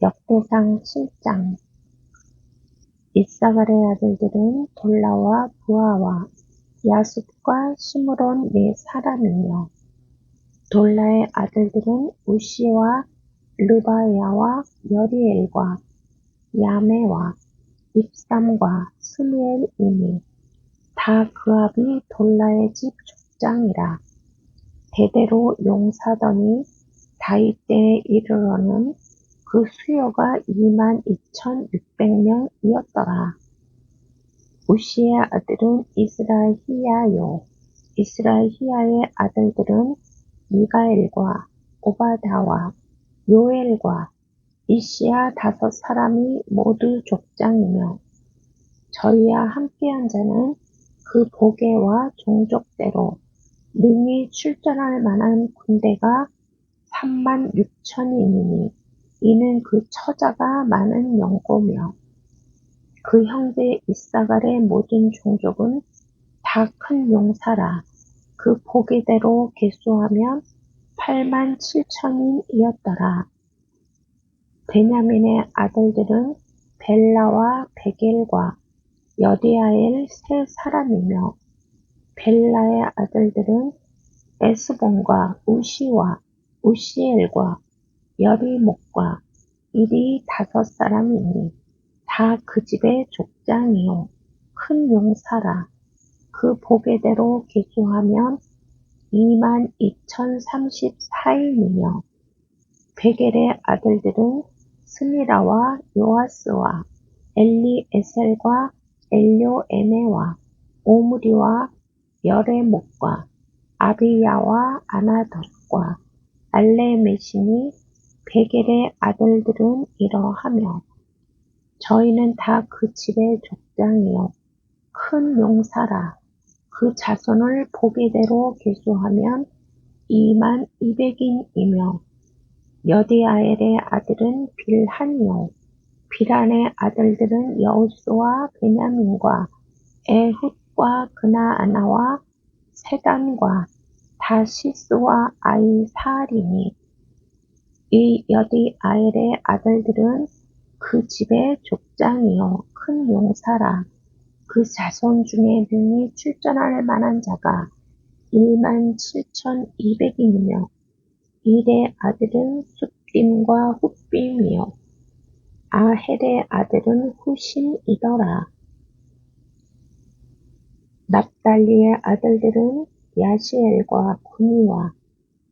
역대상 7장. 이사갈의 아들들은 돌라와 부하와 야숫과 시므론 네 사람이며 돌라의 아들들은 우시와 르바야와 여리엘과 야메와 입삼과 스미엘이니 다 그압이 돌라의 집 족장이라. 대대로 용사더니 다윗 때에 이르러는 그 수요가 2만 2천6백명이었더라. 우시의 아들은 이스라히야요. 이스라히야의 아들들은 미가엘과 오바다와 요엘과 이시야 다섯 사람이 모두 족장이며 저희와 함께한 자는 그 보계와 종족대로 능히 출전할 만한 군대가 3만 6천이니 이는 그 처자가 많은 영고며 그 형제 이사갈의 모든 종족은 다 큰 용사라 그 보기대로 계수하면 8만 7천인이었더라. 베냐민의 아들들은 벨라와 베겔과 여디아엘 세 사람이며 벨라의 아들들은 에스본과 우시와 우시엘과 여리목과 일이 다섯 사람이니? 다 그 집의 족장이요. 큰 용사라. 그 보게대로 계수하면 2만 2,034인이며 베겔의 아들들은 스미라와 요아스와 엘리에셀과 엘료에네와 오므리와 여레목과 아비야와 아나덧과 알레메시니 베겔의 아들들은 이러하며 저희는 다 그 집의 족장이요. 큰 용사라. 그 자손을 보게대로 계수하면 2만 2백인이며 여디아엘의 아들은 빌한이요. 빌한의 아들들은 여우스와 베냐민과 에훗과 그나아나와 세단과 다시스와 아이사리니 이 여디 아엘의 아들들은 그 집의 족장이요 큰 용사라 그 자손 중에 능히 출전할 만한 자가 1만 7천2백이며 일의 아들은 숫빔과 훗빔이요 아헬의 아들은 후심이더라. 납달리의 아들들은 야시엘과 구니와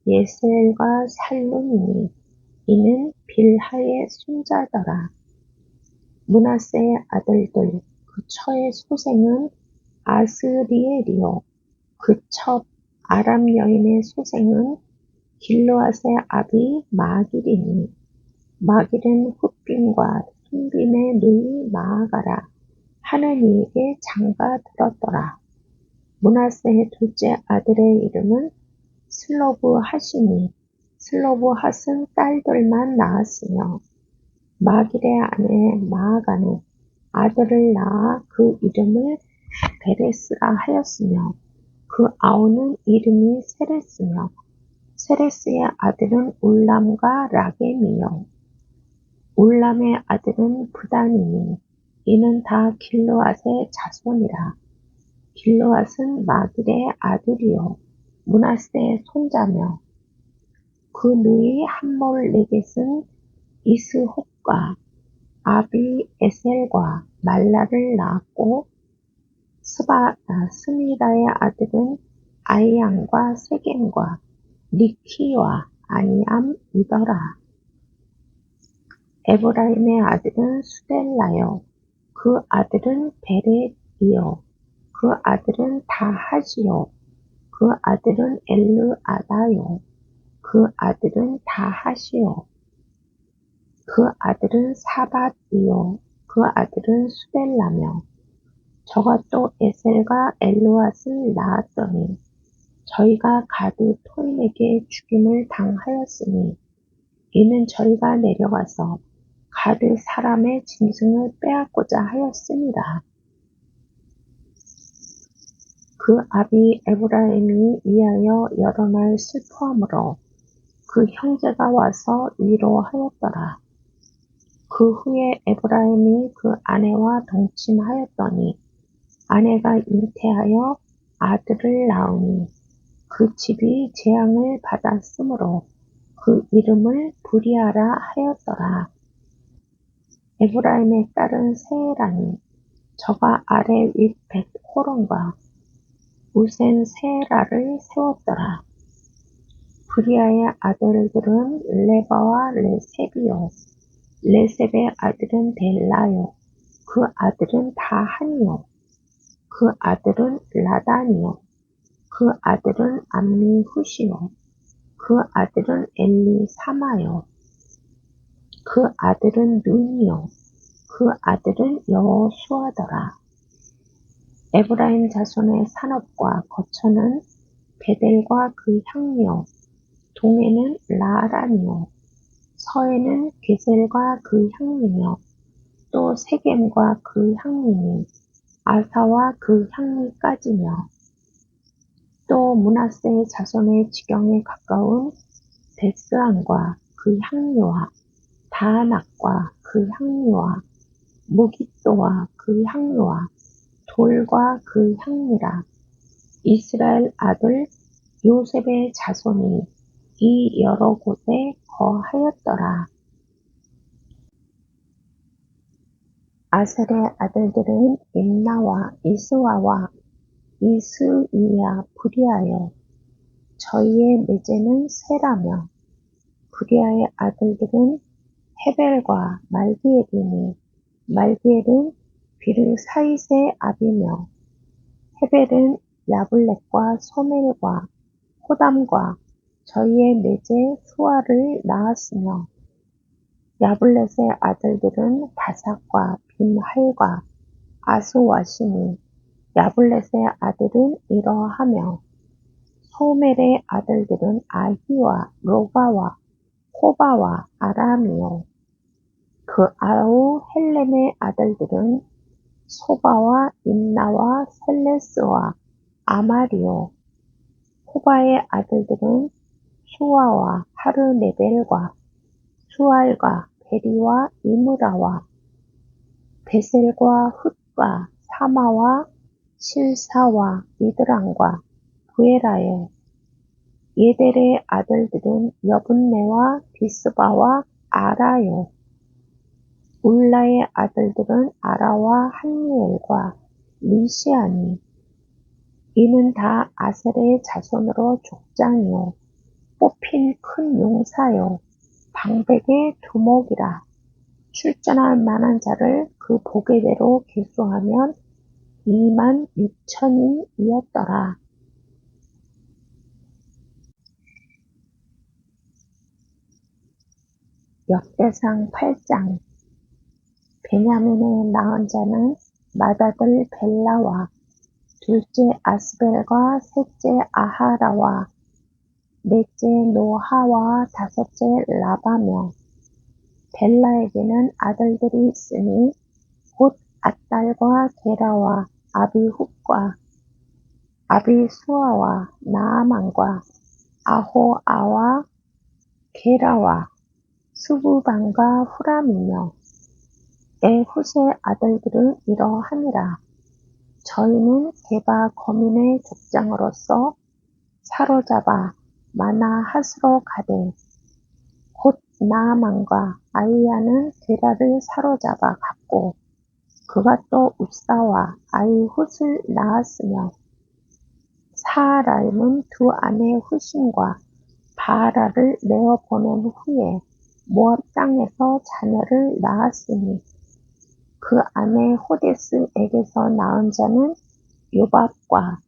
예스엘과 살룸이니 이는 빌하의 손자더라. 문하세의 아들들 그 처의 소생은 아스리엘이요 그첫 아람 여인의 소생은 길로앗의 아비 마길이니 마길은 훗빔과 순빔의 누이 마아가라 하는 이에게 장가 들었더라. 문하세의 둘째 아들의 이름은 슬로브 하시니 슬로브 핫은 딸들만 낳았으며 마길의 아내 마아가는 아들을 낳아 그 이름을 베레스라 하였으며 그 아우는 이름이 세레스며 세레스의 아들은 울람과 라겜이요. 울람의 아들은 부단이니 이는 다 길로앗의 자손이라. 길로앗은 마길의 아들이요. 문하세의 손자며 그 누이 함몰 레겟은 이스홉과 아비 에셀과 말라를 낳았고 스바, 아, 스미라의 아들은 아이양과 세겜과 리키와 아니암이더라. 에브라임의 아들은 수델라요. 그 아들은 베렛이요. 그 아들은 다하지요. 그 아들은 엘르아다요. 그 아들은 다하시요. 그 아들은 사밧이요. 그 아들은 수델라며 저가 또 에셀과 엘로앗을 낳았더니 저희가 가드 토인에게 죽임을 당하였으니 이는 저희가 내려가서 가드 사람의 짐승을 빼앗고자 하였습니다. 그 아비 에브라임이 위하여 여러 날 슬퍼함으로 그 형제가 와서 위로하였더라. 그 후에 에브라임이 그 아내와 동침하였더니 아내가 잉태하여 아들을 낳으니 그 집이 재앙을 받았으므로 그 이름을 부리아라 하였더라. 에브라임의 딸은 세라니 저가 아래 윗 벳호론과 우센 세라를 세웠더라. 브리아의 아들들은 레바와 레셉이요. 레셉의 아들은 델라요. 그 아들은 다한이요. 그 아들은 라단이요. 그 아들은 암미후시요. 그 아들은 엘리사마요. 그 아들은 눈이요. 그 아들은 여호수아더라. 에브라임 자손의 산업과 거처는 베델과 그 향료, 동에는 라란이요, 서에는 게셀과 그 향리며, 또 세겜과 그 향리니, 아사와 그 향리까지며, 또 문하세의 자손의 지경에 가까운 베스안과 그 향리와 다낙과 그 향리와 무기또와 그 향료와 돌과 그 향미라. 이스라엘 아들 요셉의 자손이 이 여러 곳에 거하였더라. 아셀의 아들들은 임나와 이스와와 이스이야 부리하여 저희의 매제는 세라며 부리아의 아들들은 헤벨과 말기에이니 말기엘은 비르사이스의 아비며 헤벨은 야블렛과 소멜과 호담과 저희의 매제 수아를 낳았으며 야블렛의 아들들은 바삭과 빔할과 아스와시니 야블렛의 아들은 이러하며 소멜의 아들들은 아히와 로바와 호바와 아람이요. 그 아우 헬렘의 아들들은 소바와 임나와 셀레스와 아마리오 호바의 아들들은 수아와 하르네벨과 수알과 베리와 이무라와 베셀과 훗과 사마와 실사와 이드랑과 부에라에 예델의 아들들은 여분네와 비스바와 아라요 울라의 아들들은 아라와 한니엘과 리시아니 이는 다 아셀의 자손으로 족장이요 뽑힌 큰 용사요 방백의 두목이라 출전할 만한 자를 그 보게대로 기수하면 2만 6천인이었더라. 역대상 8장 베냐민의 낳은 자는 맏아들 벨라와 둘째 아스벨과 셋째 아하라와 넷째 노하와 다섯째 라바며 벨라에게는 아들들이 있으니 곧 아딸과 게라와 아비훗과 아비수아와 나아만과 아호아와 게라와 수부방과 후람이며 에훗의 아들들은 이러하니라. 저희는 게바 거민의 족장으로서 사로잡아 마나핫으로 가되 곧 나아만과 아이야는 게라를 사로잡아 갔고 그가 또 우사와 아이 훗을 낳았으며 사라임은 두 아내 후신과 바라를 내어 보낸 후에 모압 땅에서 자녀를 낳았으니 그 아내 호데스에게서 낳은 자는 요밥과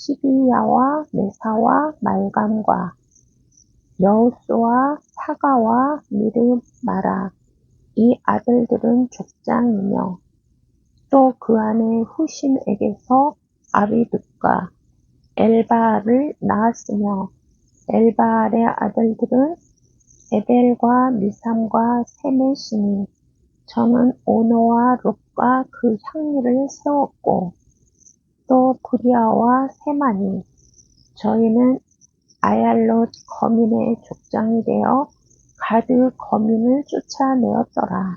시비야와 메사와 말감과 여우스와 사가와 미르마라 이 아들들은 족장이며 또그 아내 후심에게서 아비둑과 엘바를 낳았으며 엘바알의 아들들은 에벨과 미삼과 세메시니 저는 오노와 롯과 그 향리를 세웠고 또 부리아와 세마니 저희는 아얄롯 거민의 족장이 되어 가드 거민을 쫓아내었더라.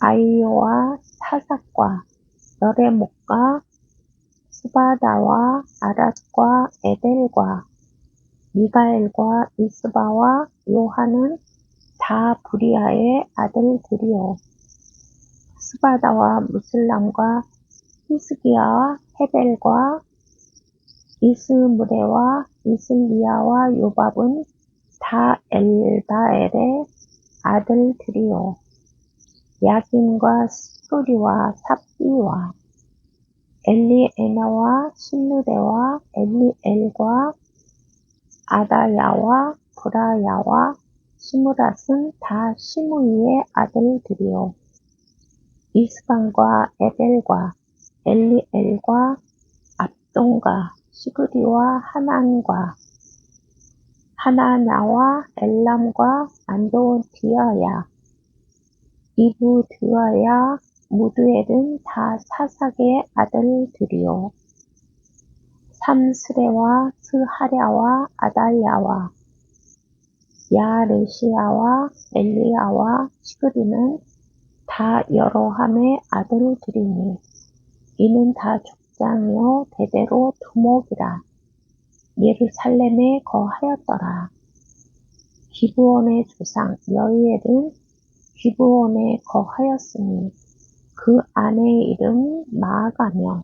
아이오와 사삭과 여레목과 스바다와 아랏과 에델과 미가엘과 이스바와 요한은 다 부리아의 아들들이요. 스바다와 무슬람과 히스기야와 헤벨과 이스무레와 이슬리야와 요밥은 다 엘바엘의 아들들이요. 야긴과 스토리와 삽비와 엘리에나와 실루데와 엘리엘과 아다야와 브라야와 시무랏은 다 시므이의 아들들이요. 이스방과 에벨과 엘리엘과 압동과 시그리와 하난과 하나나와 엘람과 안도디아야 이브드아야 무드엘은 다 사삭의 아들들이요. 삼스레와 스하랴와 아달랴와 야르시아와 엘리야와 시그리는 다 여로함의 아들들이니 이는 다 족장이요 대대로 두목이라 예루살렘에 거하였더라. 기브온의 조상 여이엘은 기브온에 거하였으니 그 아내의 이름 마아가며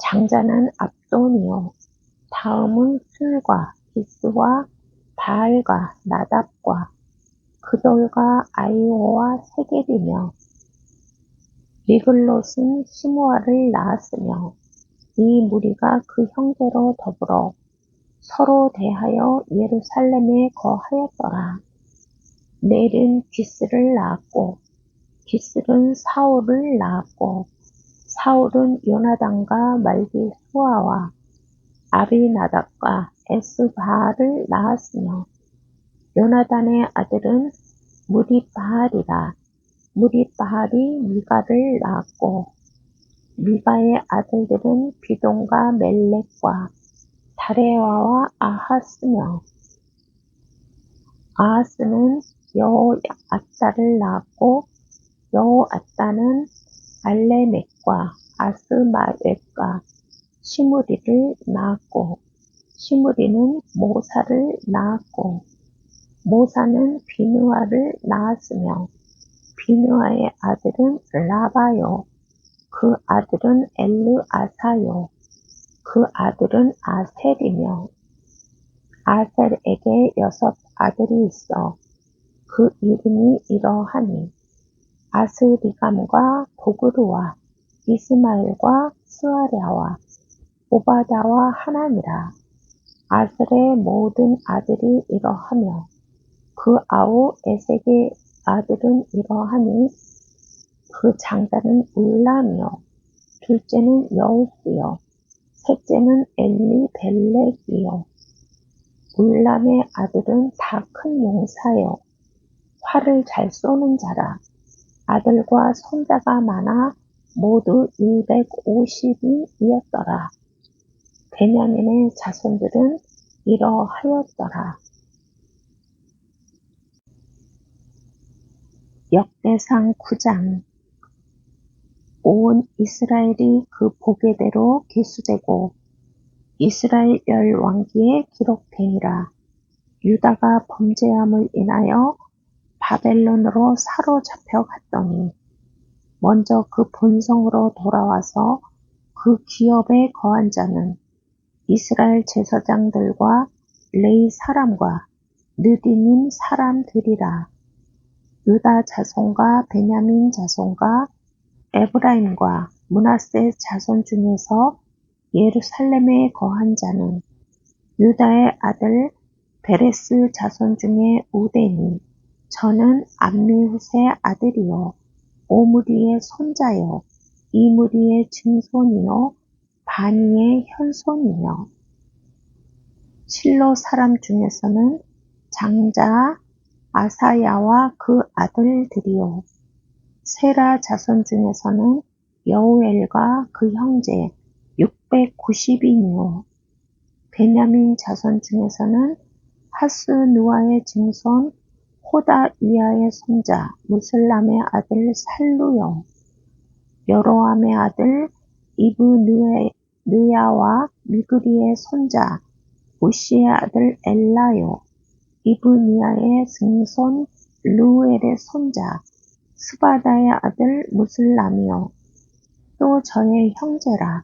장자는 압돈이요 다음은 술과 기스와 바알과 나답과 그돌과 아이오와 세겔이며 미글롯은 시므아를 낳았으며 이 무리가 그 형제로 더불어 서로 대하여 예루살렘에 거하였더라. 넬은 기스를 낳았고 기스는 사울을 낳았고 사울은 요나단과 말기 수아와 아비나답과 에스바알을 낳았으며 요나단의 아들은 무디바알이라 무디바알이 미가를 낳았고 미가의 아들들은 비동과 멜렉과 다레와와 아하스며 아하스는 여호아따를 낳았고 여호아따는 알레멕과 아스마웻과 시므리를 낳았고 시므리는 모사를 낳았고 모사는 비누아를 낳았으며 비누아의 아들은 라바요. 그 아들은 엘르아사요. 그 아들은 아셀이며 아셀에게 여섯 아들이 있어 그 이름이 이러하니 아스리감과 보그루와 이스마엘과 스아랴와 오바다와 하나니라. 아셀의 모든 아들이 이러하며 그 아우 에색의 아들은 이러하니 그 장자는 울람이요 둘째는 여우스요 셋째는 엘리벨렉이요 울람의 아들은 다 큰 용사요 활을 잘 쏘는 자라 아들과 손자가 많아 모두 250이었더라. 베냐민의 자손들은 이러하였더라. 역대상 9장 온 이스라엘이 그 보게대로 기수되고 이스라엘 열 왕기에 기록되니라. 유다가 범죄함을 인하여 바벨론으로 사로잡혀 갔더니 먼저 그 본성으로 돌아와서 그 기업에 거한 자는 이스라엘 제사장들과 레이 사람과 느디님 사람들이라. 유다 자손과 베냐민 자손과 에브라임과 문하세 자손 중에서 예루살렘에 거한 자는 유다의 아들 베레스 자손 중에 우데니 저는 암미훗의 아들이요 오므리의 손자요 이므리의 증손이요 바니의 현손이며. 실로 사람 중에서는 장자 아사야와 그 아들들이요. 세라 자손 중에서는 여우엘과 그 형제 690인이요 베냐민 자손 중에서는 하스누아의 증손 호다위아의 손자 무슬람의 아들 살루요. 여로함의 아들 이브느야와 미그리의 손자 우시의 아들 엘라요 이브니아의 증손 루엘의 손자 스바다의 아들 무슬람이요. 또 저의 형제라.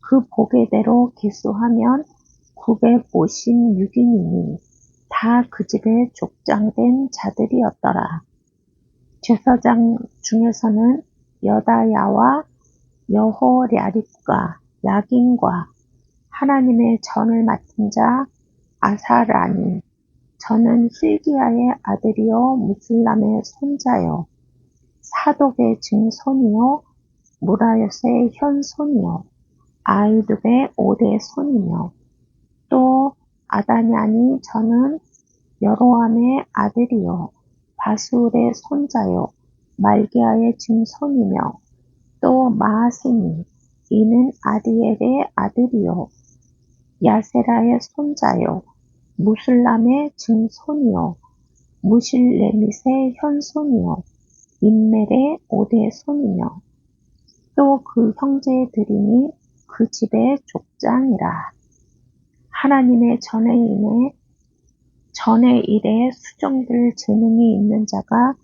그 보게대로 기수하면 956인이니 다 그 집에 족장된 자들이었더라. 제사장 중에서는 여다야와 여호랴립과 야긴과 하나님의 전을 맡은 자 아사라니 저는 힐기야의 아들이요 무슬람의 손자요. 사독의 증손이요 무라요스의 현손이요. 아이둡의 오대 손이며. 또 아다냐니 저는 여로함의 아들이요 바술의 손자요 말기야의 증손이며. 또 마아세니 이는 아디엘의 아들이요 야세라의 손자요 무슬람의 증손이요 무실레밋의 현손이요 인멜의 오대 손이며 또 그 형제들이니 그 집의 족장이라. 하나님의 전에 인해 전의 일에 수정될 재능이 있는 자가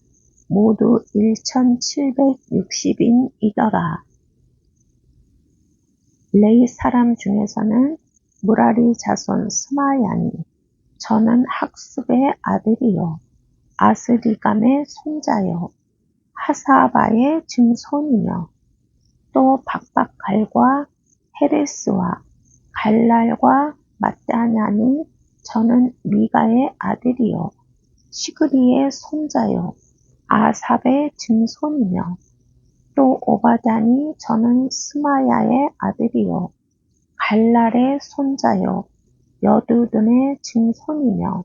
모두 1760인이더라. 레이 사람 중에서는 무라리 자손 스마야니 저는 학습의 아들이요. 아스리감의 손자요. 하사바의 증손이며 또 박박갈과 헤레스와 갈랄과 마따냐니 저는 미가의 아들이요. 시그리의 손자요. 아삽의 증손이며 또 오바다니 저는 스마야의 아들이요. 갈랄의 손자요 여두둔의 증손이며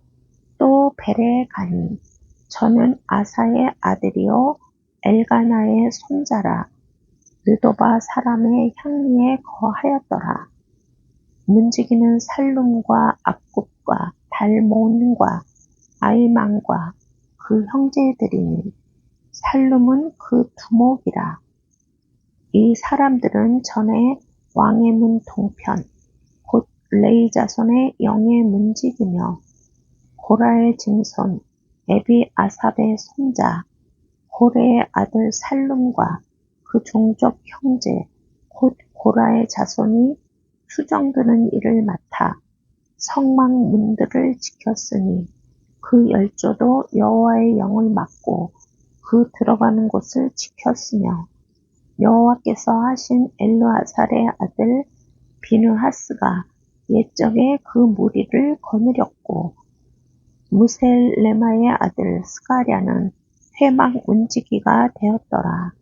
또 베레가니 저는 아사의 아들이요 엘가나의 손자라 느도바 사람의 향리에 거하였더라. 문지기는 살룸과 악굽과 달몬과 아이망과 그 형제들이니 살룸은 그 두목이라. 이 사람들은 전에 왕의 문 동편 곧 레이 자손의 영의 문지기며 고라의 증손 에비 아삽의 손자 고레의 아들 살룸과 그 종족 형제 곧 고라의 자손이 수정드는 일을 맡아 성막 문들을 지켰으니 그 열조도 여호와의 영을 맡고 그 들어가는 곳을 지켰으며 여호와께서 하신 엘르아살의 아들 비느하스가 옛적에 그 무리를 거느렸고 무셀레마의 아들 스가랴는 회막 문지기가 되었더라.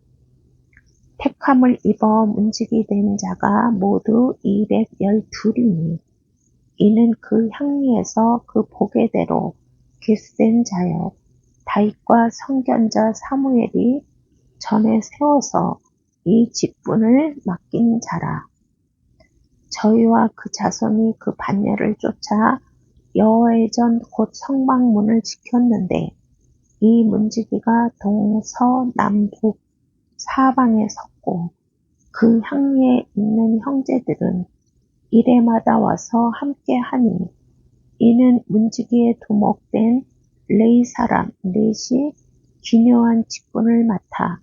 택함을 입어 문지기 된 자가 모두 이백열둘이니 이는 그 향리에서 그 보게대로 기스된 자여 다윗과 성견자 사무엘이 전에 세워서 이 직분을 맡긴 자라. 저희와 그 자손이 그 반열을 쫓아 여호와의 전 곧 성막문을 지켰는데 이 문지기가 동서남북 사방에 섰고 그 향리에 있는 형제들은 이래마다 와서 함께 하니 이는 문지기에 두목된 레이 사람 넷이 기묘한 직분을 맡아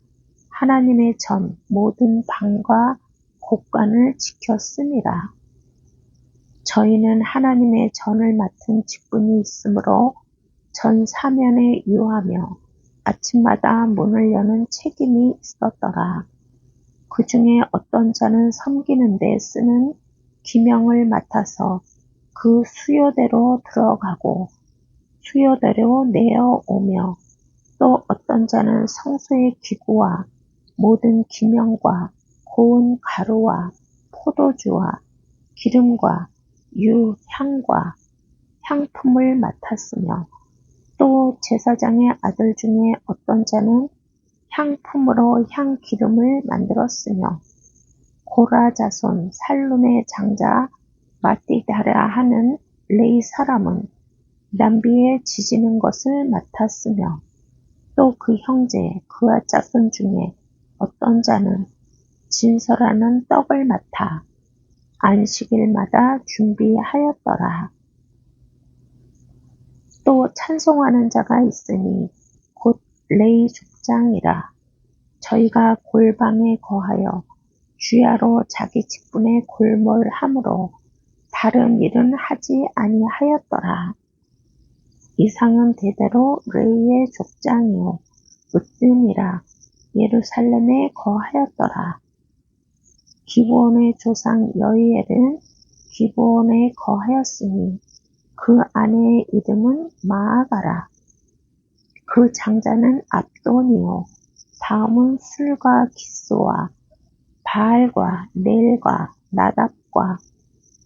하나님의 전 모든 방과 곳간을 지켰습니다. 저희는 하나님의 전을 맡은 직분이 있으므로 전 사면에 유하며 아침마다 문을 여는 책임이 있었더라. 그 중에 어떤 자는 섬기는 데 쓰는 기명을 맡아서 그 수요대로 들어가고 수요대로 내어오며 또 어떤 자는 성소의 기구와 모든 기명과 고운 가루와 포도주와 기름과 유, 향과 향품을 맡았으며 또 제사장의 아들 중에 어떤 자는 향품으로 향기름을 만들었으며 고라 자손 살룸의 장자 마띠다라 하는 레이 사람은 남비에 지지는 것을 맡았으며 또 그 형제 그와 자손 중에 어떤 자는 진설하는 떡을 맡아 안식일마다 준비하였더라. 또 찬송하는 자가 있으니 곧 레이 족장이라 저희가 골방에 거하여 주야로 자기 직분에 골몰함으로 다른 일은 하지 아니하였더라. 이상은 대대로 레이의 족장이요 으뜸이라 예루살렘에 거하였더라. 기브온의 조상 여이엘은 기브온에 거하였으니 그 아내의 이름은 마아가라. 그 장자는 압돈이요 다음은 술과 기스와 바알과 넬과 나답과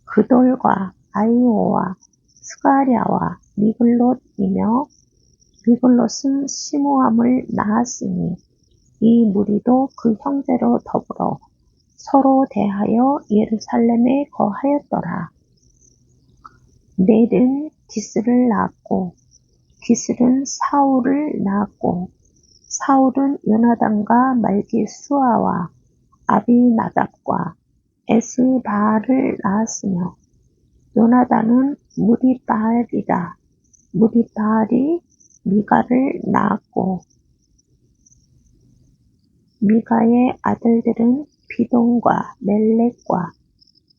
그돌과 아이오와 스가랴와 미글롯이며 미글롯은 시므함을 낳았으니 이 무리도 그 형제로 더불어 서로 대하여 예루살렘에 거하였더라. 넬은 기스를 낳았고 기스는 사울을 낳았고 사울은 요나단과 말기 수아와 아비나답과 에스바알을 낳았으며 요나단은 무리바알이다. 무리바알이 미가를 낳았고 미가의 아들들은 비동과 멜렉과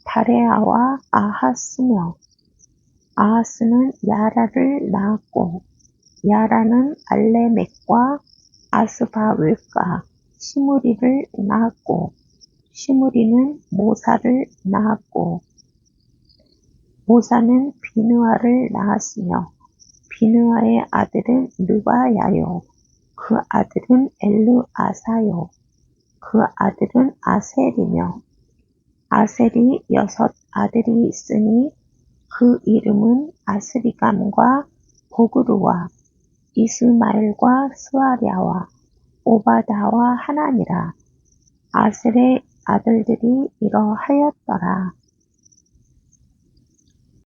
다레아와 아하스며 아하스는 야라를 낳았고 야라는 알레멕과 아스바웰과 시무리를 낳았고 시무리는 모사를 낳았고 모사는 비느아를 낳았으며 비느아의 아들은 느바야요 그 아들은 엘르아사요 그 아들은 아셀이며 아셀이 여섯 아들이 있으니 그 이름은 아스리감과 보그루와 이스마엘과 스와랴와 오바다와 하나니라 아셀의 아들들이 이러하였더라.